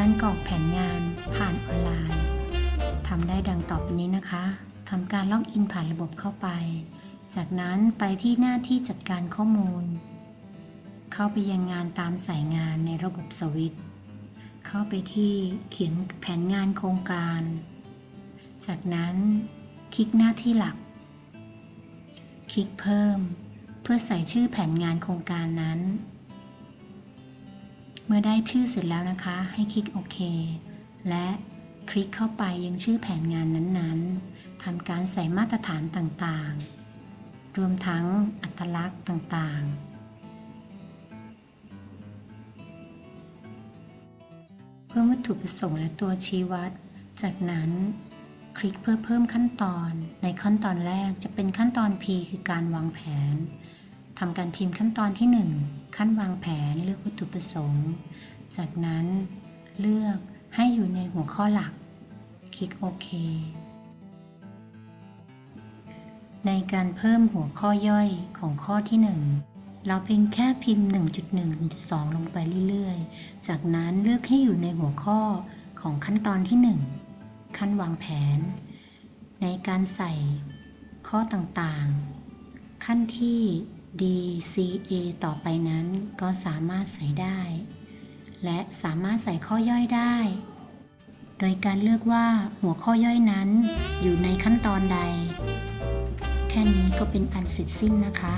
การกรอกแผนงานผ่านออนไลน์ทำได้ดังต่อไปนี้นะคะทำการล็อกอินผ่านระบบเข้าไป จากนั้นไปที่หน้าที่จัดการข้อมูล เข้าไปยังงานตามสายงานในระบบสวิตเข้าไปที่เขียนแผนงานโครงการ จากนั้นคลิกหน้าที่หลัก คลิกเพิ่ม เพื่อใส่ชื่อแผนงานโครงการนั้น เมื่อได้ชื่อเสร็จแล้วนะคะ ให้คลิกโอเค และคลิกเข้าไปยังชื่อแผนงานนั้นๆทำการใส่มาตรฐานต่างๆ รวมทั้งอัตลักษณ์ต่างๆเพิ่มวัตถุประสงค์และตัวชี้วัด จากนั้น คลิกเพื่อเพิ่มขั้นตอน ในขั้นตอนแรกจะเป็นขั้นตอน P คือการวางแผน ทำการพิมพ์ขั้นตอนที่ 1 ขั้นวางแผนเลือกวัตถุประสงค์ จากนั้นเลือกให้อยู่ในหัวข้อหลัก คลิกโอเค ในการเพิ่มหัวข้อย่อยของข้อที่ 1 เราเพียงแค่พิมพ์ 1.1.2 ลงไปเรื่อยๆ จากนั้นเลือกให้อยู่ในหัวข้อของขั้นตอนที่ 1 ขั้นวางแผน ในการใส่ข้อต่างๆ ขั้นที่ D C A ต่อไปนั้นก็สามารถใส่ได้ และสามารถใส่ข้อย่อยได้ โดยการเลือกว่าหัวข้อย่อยนั้นอยู่ในขั้นตอนใด แค่นี้ก็เป็นอันเสร็จสิ้นนะคะ